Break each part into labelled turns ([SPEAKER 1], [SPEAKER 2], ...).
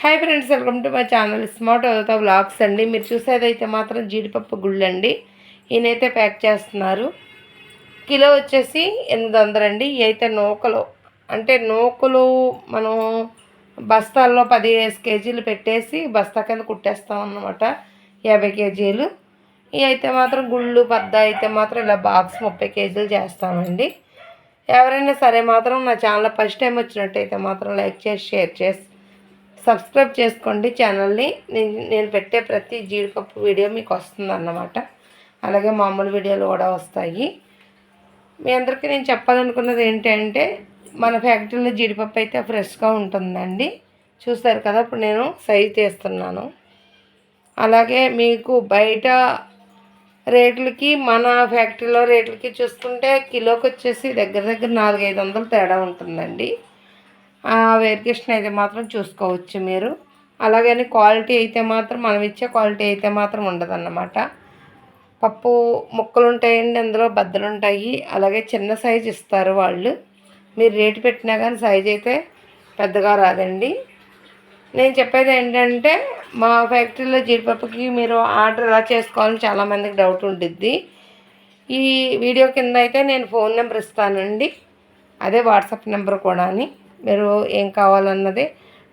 [SPEAKER 1] Hi friends welcome to my channel smart అవుతా blogs అండి. మీరు చూసేదైతే మాత్రం జీడిపప్పు గుళ్ళు అండి ఈయనైతే ప్యాక్ చేస్తున్నారు. కిలో వచ్చేసి ఎనిమిది వందలండి అండి. అయితే నూకలు అంటే నూకలు మనం బస్తాల్లో పది కేజీలు పెట్టేసి బస్తా కింద కుట్టేస్తాం అన్నమాట యాభై కేజీలు. ఇవి అయితే మాత్రం గుళ్ళు పద్ద అయితే మాత్రం ఇలా బాక్స్ ముప్పై కేజీలు చేస్తామండి. ఎవరైనా సరే మాత్రం నా ఛానల్ ఫస్ట్ టైం వచ్చినట్టయితే మాత్రం లైక్ చేసి షేర్ చేసి సబ్స్క్రైబ్ చేసుకోండి ఛానల్ని. నేను నేను పెట్టే ప్రతి జీడిపప్పు వీడియో మీకు వస్తుంది అన్నమాట అలాగే మామూలు వీడియోలు కూడా వస్తాయి. మీ అందరికీ నేను చెప్పాలనుకున్నది ఏంటంటే మన ఫ్యాక్టరీలో జీడిపప్పు అయితే ఫ్రెష్గా ఉంటుందండి. చూస్తారు కదా ఇప్పుడు నేను సైజ్ తీస్తున్నాను. అలాగే మీకు బయట రేట్లకి మన ఫ్యాక్టరీలో రేట్లకి చూసుకుంటే కిలోకి వచ్చేసి దగ్గర దగ్గర నాలుగైదు వందలు తేడా ఉంటుందండి. వేరికేషన్ అయితే మాత్రం చూసుకోవచ్చు మీరు. అలాగని క్వాలిటీ అయితే మాత్రం మనం ఇచ్చే క్వాలిటీ అయితే మాత్రం ఉండదన్నమాట. పప్పు ముక్కలు ఉంటాయండి అందులో బద్దలు ఉంటాయి అలాగే చిన్న సైజు ఇస్తారు వాళ్ళు. మీరు రేటు పెట్టినా కానీ సైజ్ అయితే పెద్దగా రాదండి. నేను చెప్పేది ఏంటంటే మా ఫ్యాక్టరీలో జీడిపప్పుకి మీరు ఆర్డర్ ఎలా చేసుకోవాలని చాలామందికి డౌట్ ఉంటుంది ఈ వీడియో కింద అయితే నేను ఫోన్ నెంబర్ ఇస్తానండి. అదే వాట్సాప్ నెంబర్ కూడా అని మీరు ఏం కావాలన్నది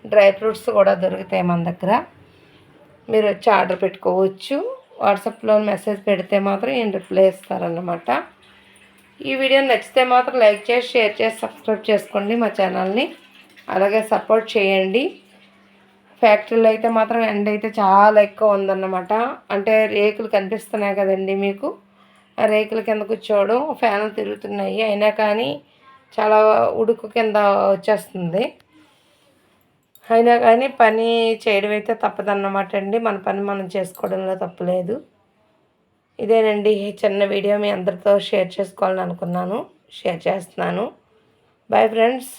[SPEAKER 1] డ్రై ఫ్రూట్స్ కూడా దొరుకుతాయి మన దగ్గర. మీరు వచ్చి ఆర్డర్ పెట్టుకోవచ్చు. వాట్సాప్లో మెసేజ్ పెడితే మాత్రం ఈయన రిప్లై ఇస్తారన్నమాట ఈ వీడియో నచ్చితే మాత్రం లైక్ చేసి షేర్ చేసి సబ్స్క్రైబ్ చేసుకోండి మా ఛానల్ని. అలాగే సపోర్ట్ చేయండి. ఫ్యాక్టరీలో అయితే మాత్రం ఎండ అయితే చాలా ఎక్కువ ఉందన్నమాట. అంటే రేకులు కనిపిస్తున్నాయి కదండి మీకు. ఆ రేకుల కింద కూర్చోవడం ఫ్యాన్లు తిరుగుతున్నాయి. అయినా కానీ చాలా ఉడుకు కింద వచ్చేస్తుంది. అయినా కానీ పని చేయడం అయితే తప్పదన్నమాట అండి. మన పని మనం చేసుకోవడంలో తప్పులేదు. ఇదేనండి చిన్న వీడియో మీ అందరితో షేర్ చేసుకోవాలని అనుకున్నాను. షేర్ చేస్తున్నాను. Bye friends.